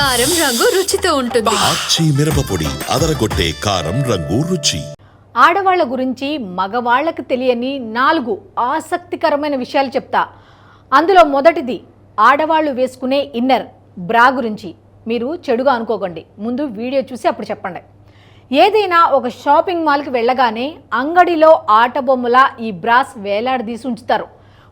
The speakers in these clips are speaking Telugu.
కారం రంగు రుచితో ఉంటుంది. ఆచి మిరపపొడి అదరగొట్టే కారం రంగు రుచి. ఆడవాళ్ళ గురించి మగవాళ్ళకు తెలియని నాలుగు ఆసక్తికరమైన విషయాలు చెప్తా. అందులో మొదటిది ఆడవాళ్ళు వేసుకునే ఇన్నర్ బ్రా గురించి. మీరు చెడుగా అనుకోకండి. ముందు వీడియో చూసి అప్పుడు చెప్పండి. ఏదైనా ఒక షాపింగ్ మాల్కి వెళ్ళగానే అంగడిలో ఆట బొమ్మల ఈ బ్రాస్ వేలాడదీసి ఉంచుతారు.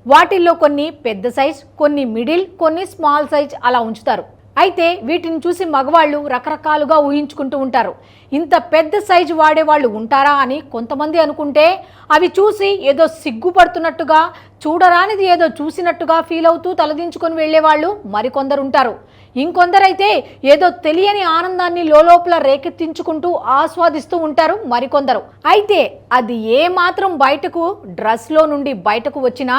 వాటిల్లో కొన్ని పెద్ద సైజ్ కొన్ని మిడిల్ కొన్ని స్మాల్ సైజ్ అలా ఉంచుతారు. అయితే వీటిని చూసి మగవాళ్ళు రకరకాలుగా ఊహించుకుంటూ ఉంటారు. ఇంత పెద్ద సైజు వాడేవాళ్ళు ఉంటారా అని కొంతమంది అనుకుంటే అవి చూసి ఏదో సిగ్గుపడుతున్నట్టుగా చూడరానిది ఏదో చూసినట్టుగా ఫీల్ అవుతూ తలదించుకొని వెళ్ళేవాళ్ళు మరికొందరు ఉంటారు. ఇంకొందరైతే ఏదో తెలియని ఆనందాన్ని లోలోపల రేకెత్తించుకుంటూ ఆస్వాదిస్తూ ఉంటారు మరికొందరు. అయితే అది ఏ మాత్రం బయటకు డ్రెస్లో నుండి బయటకు వచ్చినా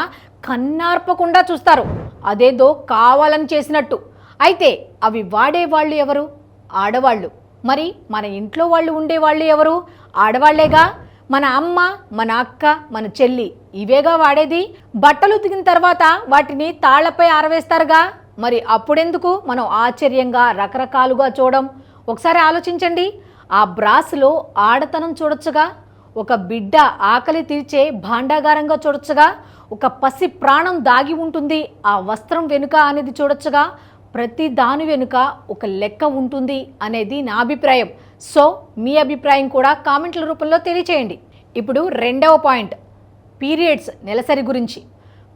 కన్నార్పకుండా చూస్తారు. అదేదో కావాలని చేసినట్టు. అయితే అవి వాడేవాళ్ళు ఎవరు? ఆడవాళ్ళు. మరి మన ఇంట్లో వాళ్ళు ఉండేవాళ్ళు ఎవరు? ఆడవాళ్ళేగా? మన అమ్మ మన అక్క మన చెల్లి ఇవేగా వాడేది? బట్టలు ఉతికిన తర్వాత వాటిని తాళ్ళపై ఆరవేస్తారుగా? మరి అప్పుడెందుకు మనం ఆశ్చర్యంగా రకరకాలుగా చూడం? ఒకసారి ఆలోచించండి. ఆ బ్రాస్లో ఆడతనం చూడొచ్చుగా? ఒక బిడ్డ ఆకలి తీర్చే భాండాగారంగా చూడొచ్చుగా? ఒక పసి ప్రాణం దాగి ఉంటుంది. ఆ వస్త్రం వెనుక అనేది చూడొచ్చుగా? ప్రతి దాని వెనుక ఒక లెక్క ఉంటుంది అనేది నా అభిప్రాయం. సో మీ అభిప్రాయం కూడా కామెంట్ల రూపంలో తెలియచేయండి. ఇప్పుడు రెండవ పాయింట్ పీరియడ్స్ నెలసరి గురించి.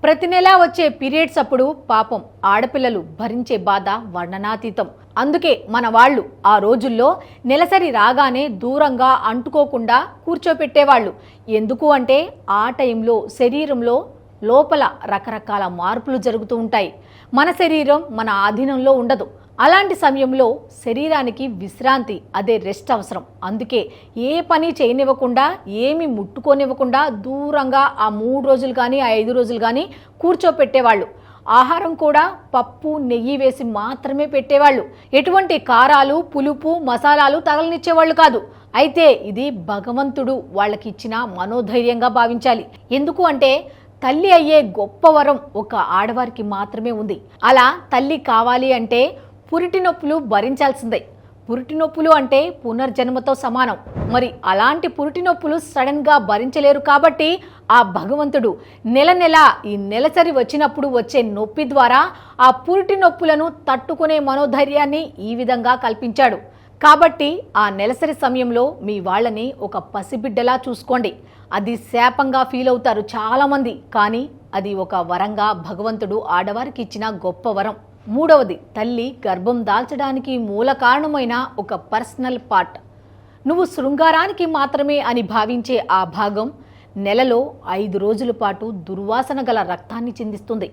ప్రతి నెల వచ్చే పీరియడ్స్ అప్పుడు పాపం ఆడపిల్లలు భరించే బాధ వర్ణనాతీతం. అందుకే మన వాళ్ళు ఆ రోజుల్లో నెలసరి రాగానే దూరంగా అంటుకోకుండా కూర్చోపెట్టేవాళ్ళు. ఎందుకు అంటే ఆ టైంలో శరీరంలో లోపల రకరకాల మార్పులు జరుగుతూ ఉంటాయి. మన శరీరం మన ఆధీనంలో ఉండదు. అలాంటి సమయంలో శరీరానికి విశ్రాంతి అదే రెస్ట్ అవసరం. అందుకే ఏ పని చేయనివ్వకుండా ఏమి ముట్టుకోనివ్వకుండా దూరంగా ఆ మూడు రోజులు కానీ ఆ ఐదు రోజులు కానీ కూర్చోపెట్టేవాళ్ళు. ఆహారం కూడా పప్పు నెయ్యి వేసి మాత్రమే పెట్టేవాళ్ళు. ఎటువంటి కారాలు పులుపు మసాలాలు తగలనిచ్చేవాళ్ళు కాదు. అయితే ఇది భగవంతుడు వాళ్ళకి ఇచ్చిన మనోధైర్యంగా భావించాలి. ఎందుకు అంటే తల్లి అయ్యే గొప్ప వరం ఒక ఆడవారికి మాత్రమే ఉంది. అలా తల్లి కావాలి అంటే పురిటి నొప్పులు భరించాల్సిందే. పురిటి నొప్పులు అంటే పునర్జన్మతో సమానం. మరి అలాంటి పురిటి నొప్పులు సడన్గా భరించలేరు కాబట్టి ఆ భగవంతుడు నెల నెల ఈ నెలసరి వచ్చినప్పుడు వచ్చే నొప్పి ద్వారా ఆ పురిటి నొప్పులను తట్టుకునే మనోధైర్యాన్ని ఈ విధంగా కల్పించాడు. కాబట్టి ఆ నెలసరి సమయంలో మీ వాళ్ళని ఒక పసిబిడ్డలా చూసుకోండి. అది శాపంగా ఫీల్ అవుతారు చాలామంది కానీ అది ఒక వరంగా భగవంతుడు ఆడవారికి ఇచ్చిన గొప్ప వరం. మూడవది తల్లి గర్భం దాల్చడానికి మూల కారణమైన ఒక పర్సనల్ పార్ట్. నువ్వు శృంగారానికి మాత్రమే అని భావించే ఆ భాగం నెలలో ఐదు రోజుల పాటు దుర్వాసన గల రక్తాన్ని చిందిస్తుంది.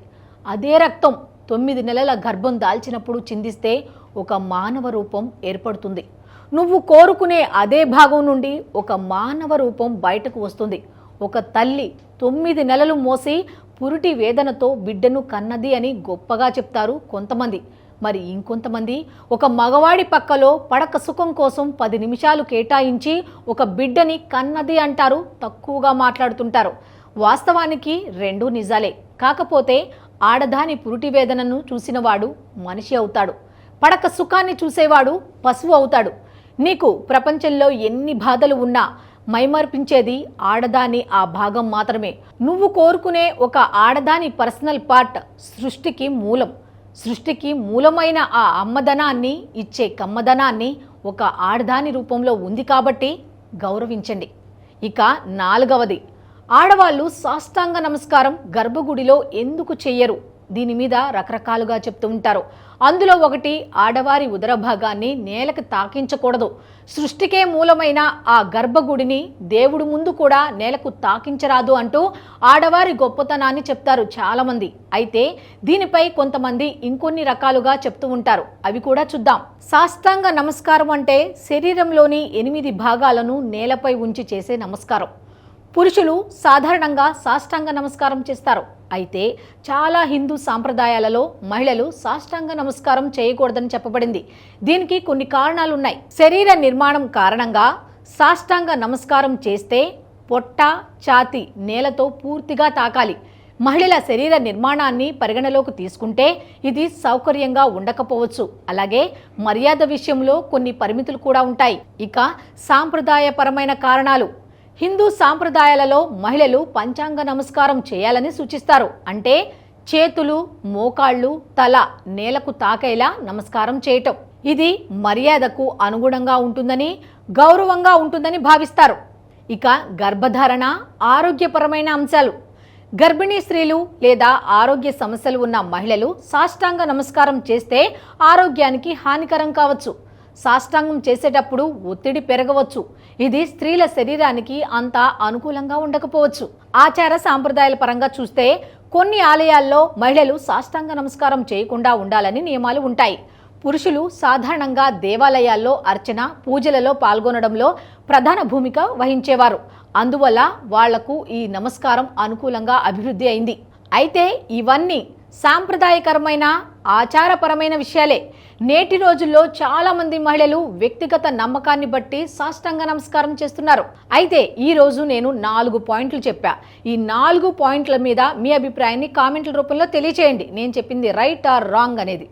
అదే రక్తం తొమ్మిది నెలల గర్భం దాల్చినప్పుడు చిందిస్తే ఒక మానవ రూపం ఏర్పడుతుంది. నువ్వు కోరుకునే అదే భాగం నుండి ఒక మానవ రూపం బయటకు వస్తుంది. ఒక తల్లి తొమ్మిది నెలలు మోసి పురిటి వేదనతో బిడ్డను కన్నది అని గొప్పగా చెప్తారు కొంతమంది. మరి ఇంకొంతమంది ఒక మగవాడి పక్కలో పడక సుఖం కోసం పది నిమిషాలు కేటాయించి ఒక బిడ్డని కన్నది అంటారు తక్కువగా మాట్లాడుతుంటారు. వాస్తవానికి రెండూ నిజాలే. కాకపోతే ఆడదాని పురిటి వేదనను చూసినవాడు మనిషి అవుతాడు. పడక సుఖాన్ని చూసేవాడు పశువు అవుతాడు. నీకు ప్రపంచంలో ఎన్ని బాధలు ఉన్నా మైమర్పించేది ఆడదాని ఆ భాగం మాత్రమే. నువ్వు కోరుకునే ఒక ఆడదాని పర్సనల్ పార్ట్ సృష్టికి మూలం. సృష్టికి మూలమైన ఆ అమ్మదనాన్ని ఇచ్చే కమ్మదనాన్ని ఒక ఆడదాని రూపంలో ఉంది కాబట్టి గౌరవించండి. ఇక నాలుగవది. ఆడవాళ్ళు సాష్టాంగ నమస్కారం గర్భగుడిలో ఎందుకు చెయ్యరు? దీని మీద రకరకాలుగా చెప్తూ ఉంటారు. అందులో ఒకటి ఆడవారి ఉదర భాగాన్ని నేలకు తాకించకూడదు. సృష్టికే మూలమైన ఆ గర్భగుడిని దేవుడు ముందు కూడా నేలకు తాకించరాదు అంటూ ఆడవారి గొప్పతనాన్ని చెప్తారు చాలామంది. అయితే దీనిపై కొంతమంది ఇంకొన్ని రకాలుగా చెప్తూ ఉంటారు. అవి కూడా చూద్దాం. సాష్టాంగ నమస్కారం అంటే శరీరంలోని ఎనిమిది భాగాలను నేలపై ఉంచి చేసే నమస్కారం. పురుషులు సాధారణంగా సాష్టాంగ నమస్కారం చేస్తారు. అయితే చాలా హిందూ సాంప్రదాయాలలో మహిళలు సాష్టాంగ నమస్కారం చేయకూడదని చెప్పబడింది. దీనికి కొన్ని కారణాలు ఉన్నాయి శరీర నిర్మాణం కారణంగా సాష్టాంగ నమస్కారం చేస్తే పొట్ట ఛాతి నేలతో పూర్తిగా తాకాలి. మహిళల శరీర నిర్మాణాన్ని పరిగణలోకి తీసుకుంటే ఇది సౌకర్యంగా ఉండకపోవచ్చు. అలాగే మర్యాద విషయంలో కొన్ని పరిమితులు కూడా ఉంటాయి. ఇక సాంప్రదాయపరమైన కారణాలు. హిందూ సాంప్రదాయాలలో మహిళలు పంచాంగ నమస్కారం చేయాలని సూచిస్తారు. అంటే చేతులు మోకాళ్ళు తల నేలకు తాకేలా నమస్కారం చేయటం. ఇది మర్యాదకు అనుగుణంగా ఉంటుందని గౌరవంగా ఉంటుందని భావిస్తారు. ఇక గర్భధారణ ఆరోగ్యపరమైన అంశాలు. గర్భిణీ స్త్రీలు లేదా ఆరోగ్య సమస్యలు ఉన్న మహిళలు సాష్టాంగ నమస్కారం చేస్తే ఆరోగ్యానికి హానికరం కావచ్చు. సాష్టాంగం చేసేటప్పుడు ఒత్తిడి పెరగవచ్చు. ఇది స్త్రీల శరీరానికి అంత అనుకూలంగా ఉండకపోవచ్చు. ఆచార సాంప్రదాయాల పరంగా చూస్తే కొన్ని ఆలయాల్లో మహిళలు సాష్టాంగ నమస్కారం చేయకుండా ఉండాలని నియమాలు ఉంటాయి. పురుషులు సాధారణంగా దేవాలయాల్లో అర్చన పూజలలో పాల్గొనడంలో ప్రధాన భూమిక వహించేవారు. అందువల్ల వాళ్ళకు ఈ నమస్కారం అనుకూలంగా అభివృద్ధి అయింది. అయితే ఇవన్నీ సాంప్రదాయకరమైన ఆచారపరమైన విషయాలే. నేటి రోజుల్లో చాలా మంది మహిళలు వ్యక్తిగత నమ్మకాన్ని బట్టి సాష్టాంగ నమస్కారం చేస్తున్నారు. అయితే ఈ రోజు నేను నాలుగు పాయింట్లు చెప్పా. ఈ నాలుగు పాయింట్ల మీద మీ అభిప్రాయాన్ని కామెంట్ల రూపంలో తెలియచేయండి. నేను చెప్పింది రైట్ ఆర్ రాంగ్ అనేది.